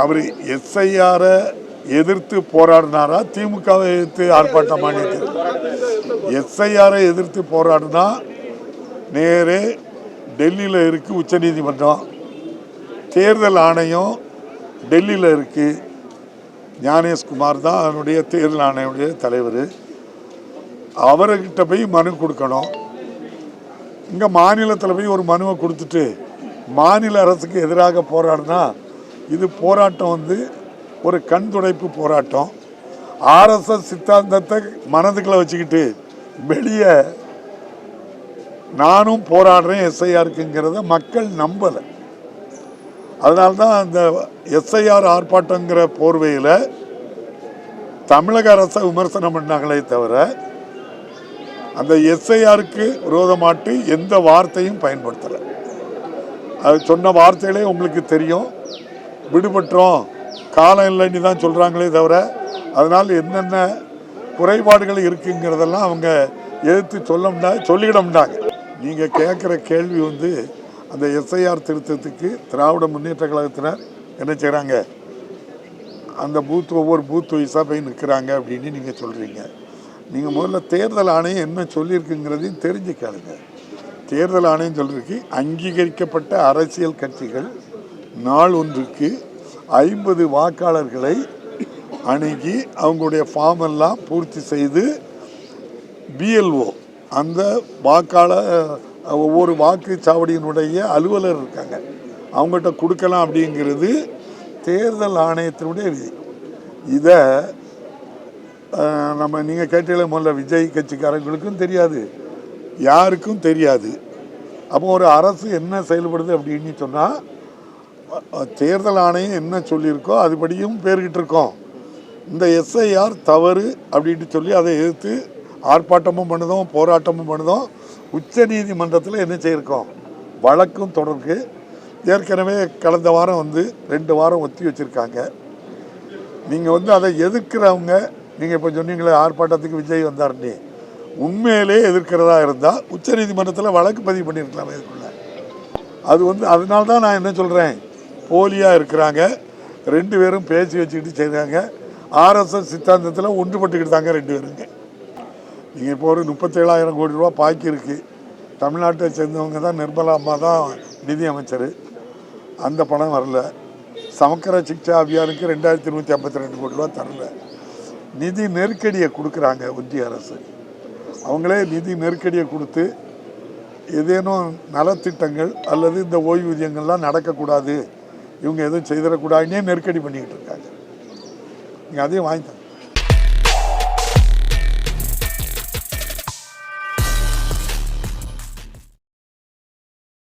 அவர் எஸ்ஐஆரை எதிர்த்து போராடினாரா? திமுகவை எதிர்த்து ஆர்ப்பாட்டமானு எஸ்ஐஆரை எதிர்த்து போராடினா நேரே டெல்லியில் இருக்கு உச்சநீதிமன்றம் தேர்தல் ஆணையம் டெல்லியில் இருக்கு. ஞானேஷ்குமார் தான் அதனுடைய தேர்தல் ஆணையுடைய தலைவர். அவர்கிட்ட போய் மனு கொடுக்கணும். இங்கே மாநிலத்தில் போய் ஒரு மனுவை கொடுத்துட்டு மாநில அரசுக்கு எதிராக போராடினா இது போராட்டம் வந்து ஒரு கண் துடைப்பு போராட்டம். ஆர்எஸ்எஸ் சித்தாந்தத்தை மனதுக்குள்ள வச்சுக்கிட்டு வெளியே நானும் போராடுறேன் எஸ்ஐஆருக்குங்கிறத மக்கள் நம்பலை. அதனால தான் அந்த எஸ்ஐஆர் ஆர்ப்பாட்டங்கிற போர்வையில் தமிழக அரசை விமர்சனம் பண்ணாங்களே தவிர அந்த எஸ்ஐஆருக்கு விரோதமாட்டு எந்த வார்த்தையும் பயன்படுத்தலை. அது சொன்ன வார்த்தைகளே உங்களுக்கு தெரியும். விடுபட்டோம் காலம் இல்லைன்னு தான் சொல்கிறாங்களே தவிர அதனால் என்னென்ன குறைபாடுகள் இருக்குங்கிறதெல்லாம் அவங்க எதிர்த்து சொல்ல முடியாது சொல்லிட முடியாங்க நீங்கள் கேட்குற கேள்வி வந்து அந்த எஸ்ஐஆர் திருத்தத்துக்கு திராவிட முன்னேற்ற கழகத்தினர் என்ன செய்கிறாங்க அந்த பூத் ஒவ்வொரு பூத் வைஸாக போய் நிற்கிறாங்க அப்படின்னு நீங்கள் சொல்கிறீங்க நீங்கள் முதல்ல தேர்தல் ஆணையம் என்ன சொல்லியிருக்குங்கிறதையும் தெரிஞ்சு கேளுங்க தேர்தல் ஆணையம் சொல்லியிருக்கு அங்கீகரிக்கப்பட்ட அரசியல் கட்சிகள் நாள் ஒன்றுக்கு ஐம்பது வாக்காளர்களை அணுகி அவங்களுடைய ஃபார்ம் எல்லாம் பூர்த்தி செய்து பிஎல்ஓ அந்த வாக்காளர் ஒவ்வொரு வாக்குச்சாவடியினுடைய அலுவலர் இருக்காங்க. அவங்ககிட்ட கொடுக்கலாம் அப்படிங்கிறது தேர்தல் ஆணையத்தினுடைய விதி. இதை நம்ம நீங்கள் கேட்டீங்களே முதல்ல விஜய் கட்சிக்காரங்களுக்கும் தெரியாது. யாருக்கும் தெரியாது. அப்போ ஒரு அரசு என்ன செயல்படுது அப்படின்னு சொன்னால் தேர்தல் ஆணையம் என்ன சொல்லியிருக்கோ அதுபடியும் பேர்கிட்டு இருக்கோம். இந்த எஸ்ஐஆர் தவறு அப்படின்ட்டு சொல்லி அதை எதிர்த்து ஆர்ப்பாட்டமும் பண்ணுதோம் போராட்டமும் பண்ணுதோம். உச்ச நீதிமன்றத்தில் என்ன செய்யிருக்கோம்? வழக்கும் தொடர்க்கு. ஏற்கனவே கடந்த வாரம் வந்து ரெண்டு வாரம் ஒத்தி வச்சுருக்காங்க. நீங்கள் வந்து அதை எதிர்க்கிறவங்க நீங்கள் இப்போ சொன்னீங்களே ஆர்ப்பாட்டத்துக்கு விஜய் வந்தாருன்னு. உண்மையிலே எதிர்க்கிறதா இருந்தால் உச்சநீதிமன்றத்தில் வழக்கு பதிவு பண்ணியிருக்கலாம் இதுக்குள்ள. அது வந்து அதனால தான் நான் என்ன சொல்கிறேன் போலியாக இருக்கிறாங்க. ரெண்டு பேரும் பேசி வச்சுக்கிட்டு செய்கிறாங்க ஆர்எஸ்எஸ் சித்தாந்தத்தில் ஒன்றுபட்டுக்கிட்டு தாங்க ரெண்டு பேருங்க. நீங்கள் இப்போ ஒரு முப்பத்தேழாயிரம் கோடி ரூபா பாக்கி இருக்குது தமிழ்நாட்டை சேர்ந்தவங்க தான் நிர்மலா அம்மா தான் நிதி அமைச்சர். அந்த பணம் வரல. சமக்கர சிக்ஷா அபியானுக்கு ரெண்டாயிரத்தி நூற்றி ஐம்பத்தி ரெண்டு கோடி ரூபா தரல. நிதி நெருக்கடியை கொடுக்குறாங்க ஒன்றிய அரசு. அவங்களே நிதி நெருக்கடியை கொடுத்து ஏதேனும் நலத்திட்டங்கள் அல்லது இந்த ஓய்வூதியங்கள்லாம் நடக்கக்கூடாது. இவங்க எதுவும் செய்திடக்கூடாதுன்னே நெருக்கடி பண்ணிக்கிட்டு இருக்காங்க. நீங்கள் அதையும் வாங்கித்தாங்க